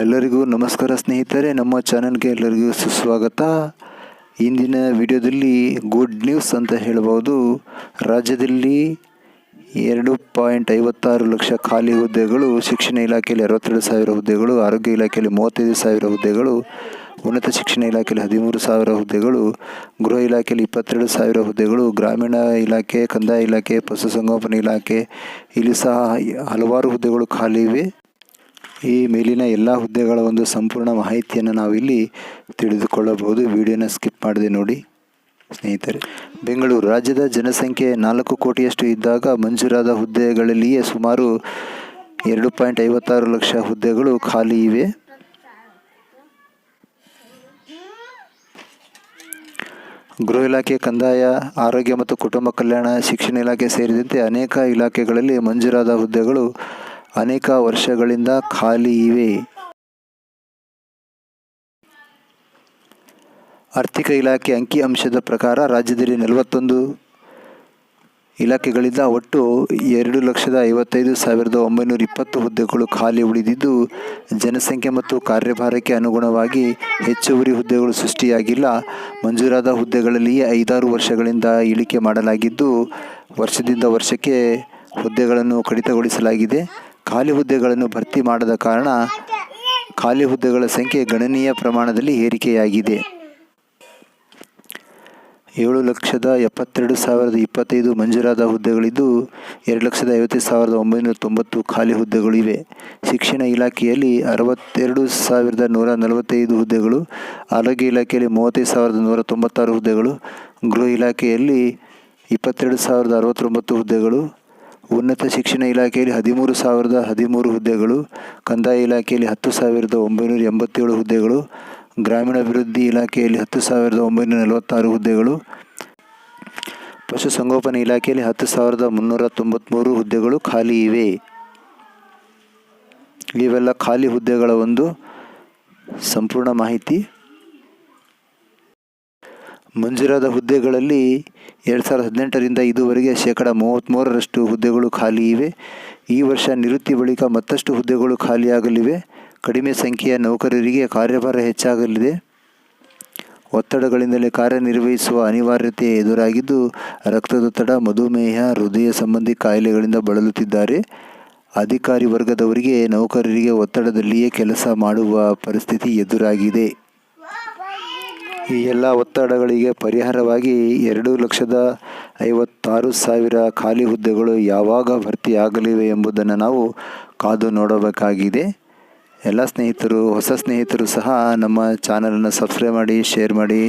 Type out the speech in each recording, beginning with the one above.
ಎಲ್ಲರಿಗೂ ನಮಸ್ಕಾರ ಸ್ನೇಹಿತರೆ, ನಮ್ಮ ಚಾನಲ್ಗೆ ಎಲ್ಲರಿಗೂ ಸುಸ್ವಾಗತ. ಇಂದಿನ ವಿಡಿಯೋದಲ್ಲಿ ಗುಡ್ ನ್ಯೂಸ್ ಅಂತ ಹೇಳ್ಬೋದು. ರಾಜ್ಯದಲ್ಲಿ ಎರಡು ಪಾಯಿಂಟ್ ಐವತ್ತಾರು ಲಕ್ಷ ಖಾಲಿ ಹುದ್ದೆಗಳು, ಶಿಕ್ಷಣ ಇಲಾಖೆಯಲ್ಲಿ ಅರವತ್ತೆರಡು ಸಾವಿರ ಹುದ್ದೆಗಳು, ಆರೋಗ್ಯ ಇಲಾಖೆಯಲ್ಲಿ ಮೂವತ್ತೈದು ಸಾವಿರ ಹುದ್ದೆಗಳು, ಉನ್ನತ ಶಿಕ್ಷಣ ಇಲಾಖೆಯಲ್ಲಿ ಹದಿಮೂರು ಸಾವಿರ ಹುದ್ದೆಗಳು, ಗೃಹ ಇಲಾಖೆಯಲ್ಲಿ ಇಪ್ಪತ್ತೆರಡು ಸಾವಿರ ಹುದ್ದೆಗಳು, ಗ್ರಾಮೀಣ ಇಲಾಖೆ, ಕಂದಾಯ ಇಲಾಖೆ ಪಶುಸಂಗೋಪನೆ ಇಲಾಖೆ, ಇಲ್ಲಿ ಸಹ ಹಲವಾರು ಹುದ್ದೆಗಳು ಖಾಲಿ ಇವೆ. ಈ ಮೇಲಿನ ಎಲ್ಲ ಹುದ್ದೆಗಳ ಒಂದು ಸಂಪೂರ್ಣ ಮಾಹಿತಿಯನ್ನು ನಾವಿಲ್ಲಿ ತಿಳಿದುಕೊಳ್ಳಬಹುದು. ವಿಡಿಯೋನ ಸ್ಕಿಪ್ ಮಾಡದೆ ನೋಡಿ. ಸ್ನೇಹಿತರೆ, ಬೆಂಗಳೂರು ರಾಜ್ಯದ ಜನಸಂಖ್ಯೆ ನಾಲ್ಕು ಕೋಟಿಯಷ್ಟು ಇದ್ದಾಗ ಮಂಜೂರಾದ ಹುದ್ದೆಗಳಲ್ಲಿಯೇ ಸುಮಾರು ಎರಡು ಪಾಯಿಂಟ್ ಐವತ್ತಾರು ಲಕ್ಷ ಹುದ್ದೆಗಳು ಖಾಲಿ ಇವೆ. ಗೃಹ ಇಲಾಖೆ, ಕಂದಾಯ, ಆರೋಗ್ಯ ಮತ್ತು ಕುಟುಂಬ ಕಲ್ಯಾಣ, ಶಿಕ್ಷಣ ಇಲಾಖೆ ಸೇರಿದಂತೆ ಅನೇಕ ಇಲಾಖೆಗಳಲ್ಲಿ ಮಂಜೂರಾದ ಹುದ್ದೆಗಳು ಅನೇಕ ವರ್ಷಗಳಿಂದ ಖಾಲಿ ಇವೆ. ಆರ್ಥಿಕ ಇಲಾಖೆ ಅಂಕಿಅಂಶದ ಪ್ರಕಾರ ರಾಜ್ಯದಲ್ಲಿ ನಲವತ್ತೊಂದು ಇಲಾಖೆಗಳಿಂದ ಒಟ್ಟು ಎರಡು ಲಕ್ಷದ ಐವತ್ತೈದು ಸಾವಿರದ ಒಂಬೈನೂರ ಇಪ್ಪತ್ತು ಹುದ್ದೆಗಳು ಖಾಲಿ ಉಳಿದಿದ್ದು, ಜನಸಂಖ್ಯೆ ಮತ್ತು ಕಾರ್ಯಭಾರಕ್ಕೆ ಅನುಗುಣವಾಗಿ ಹೆಚ್ಚುವರಿ ಹುದ್ದೆಗಳು ಸೃಷ್ಟಿಯಾಗಿಲ್ಲ. ಮಂಜೂರಾದ ಹುದ್ದೆಗಳಲ್ಲಿಯೇ ಐದಾರು ವರ್ಷಗಳಿಂದ ಇಳಿಕೆ ಮಾಡಲಾಗಿದ್ದು, ವರ್ಷದಿಂದ ವರ್ಷಕ್ಕೆ ಹುದ್ದೆಗಳನ್ನು ಕಡಿತಗೊಳಿಸಲಾಗಿದೆ. ಖಾಲಿ ಹುದ್ದೆಗಳನ್ನು ಭರ್ತಿ ಮಾಡದ ಕಾರಣ ಖಾಲಿ ಹುದ್ದೆಗಳ ಸಂಖ್ಯೆ ಗಣನೀಯ ಪ್ರಮಾಣದಲ್ಲಿ ಏರಿಕೆಯಾಗಿದೆ. ಏಳು ಲಕ್ಷದ ಎಪ್ಪತ್ತೆರಡು ಸಾವಿರದ ಇಪ್ಪತ್ತೈದು ಮಂಜೂರಾದ ಹುದ್ದೆಗಳಿದ್ದು, ಎರಡು ಲಕ್ಷದ ಐವತ್ತೈದು ಸಾವಿರದ ಒಂಬೈನೂರ ತೊಂಬತ್ತು ಖಾಲಿ ಹುದ್ದೆಗಳಿವೆ ಶಿಕ್ಷಣ ಇಲಾಖೆಯಲ್ಲಿ ಅರವತ್ತೆರಡು ಸಾವಿರದ ನೂರ ನಲವತ್ತೈದು ಹುದ್ದೆಗಳು, ಆರೋಗ್ಯ ಇಲಾಖೆಯಲ್ಲಿ ಮೂವತ್ತೈದು ಸಾವಿರದ ನೂರ ತೊಂಬತ್ತಾರು ಹುದ್ದೆಗಳು, ಗೃಹ ಇಲಾಖೆಯಲ್ಲಿ ಇಪ್ಪತ್ತೆರಡು ಸಾವಿರದ ಅರವತ್ತೊಂಬತ್ತು ಹುದ್ದೆಗಳು ಉನ್ನತ ಶಿಕ್ಷಣ ಇಲಾಖೆಯಲ್ಲಿ ಹದಿಮೂರು ಸಾವಿರದ ಹದಿಮೂರು ಹುದ್ದೆಗಳು, ಕಂದಾಯ ಇಲಾಖೆಯಲ್ಲಿ ಹತ್ತು ಸಾವಿರದ ಒಂಬೈನೂರ ಎಂಬತ್ತೇಳು ಹುದ್ದೆಗಳು, ಗ್ರಾಮೀಣಾಭಿವೃದ್ಧಿ ಇಲಾಖೆಯಲ್ಲಿ ಹತ್ತು ಸಾವಿರದ ಒಂಬೈನೂರ ನಲವತ್ತಾರು ಹುದ್ದೆಗಳು, ಪಶುಸಂಗೋಪನೆ ಇಲಾಖೆಯಲ್ಲಿ ಹತ್ತು ಸಾವಿರದ ಮುನ್ನೂರ ತೊಂಬತ್ತ್ಮೂರು ಹುದ್ದೆಗಳು ಖಾಲಿ ಇವೆ. ಇವೆಲ್ಲ ಖಾಲಿ ಹುದ್ದೆಗಳ ಒಂದು ಸಂಪೂರ್ಣ ಮಾಹಿತಿ ಮಂಜೂರಾದ ಹುದ್ದೆಗಳಲ್ಲಿ ಎರಡು ಸಾವಿರದ ಹದಿನೆಂಟರಿಂದ ಇದುವರೆಗೆ ಶೇಕಡ ಮೂವತ್ತ್ಮೂರರಷ್ಟು ಹುದ್ದೆಗಳು ಖಾಲಿ ಇವೆ. ಈ ವರ್ಷ ನಿವೃತ್ತಿ ಬಳಿಕ ಮತ್ತಷ್ಟು ಹುದ್ದೆಗಳು ಖಾಲಿಯಾಗಲಿವೆ. ಕಡಿಮೆ ಸಂಖ್ಯೆಯ ನೌಕರರಿಗೆ ಕಾರ್ಯಭಾರ ಹೆಚ್ಚಾಗಲಿದೆ. ಒತ್ತಡಗಳಿಂದಲೇ ಕಾರ್ಯನಿರ್ವಹಿಸುವ ಅನಿವಾರ್ಯತೆ ಎದುರಾಗಿದ್ದು ರಕ್ತದೊತ್ತಡ ಮಧುಮೇಹ, ಹೃದಯ ಸಂಬಂಧಿ ಕಾಯಿಲೆಗಳಿಂದ ಬಳಲುತ್ತಿದ್ದಾರೆ. ಅಧಿಕಾರಿ ವರ್ಗದವರಿಗೆ ನೌಕರರಿಗೆ ಒತ್ತಡದಲ್ಲಿಯೇ ಕೆಲಸ ಮಾಡುವ ಪರಿಸ್ಥಿತಿ ಎದುರಾಗಿದೆ. ಈ ಎಲ್ಲ ಒತ್ತಡಗಳಿಗೆ ಪರಿಹಾರವಾಗಿ ಎರಡು ಲಕ್ಷದ ಐವತ್ತಾರು ಸಾವಿರ ಖಾಲಿ ಹುದ್ದೆಗಳು ಯಾವಾಗ ಭರ್ತಿಯಾಗಲಿವೆ ಎಂಬುದನ್ನು ನಾವು ಕಾದು ನೋಡಬೇಕಾಗಿದೆ. ಎಲ್ಲ ಸ್ನೇಹಿತರು, ಹೊಸ ಸ್ನೇಹಿತರು ಸಹ ನಮ್ಮ ಚಾನಲನ್ನು ಸಬ್ಸ್ಕ್ರೈಬ್ ಮಾಡಿ, ಶೇರ್ ಮಾಡಿ,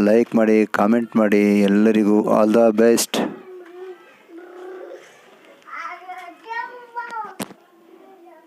ಲೈಕ್ ಮಾಡಿ, ಕಾಮೆಂಟ್ ಮಾಡಿ ಎಲ್ಲರಿಗೂ ಆಲ್ ದ ಬೆಸ್ಟ್.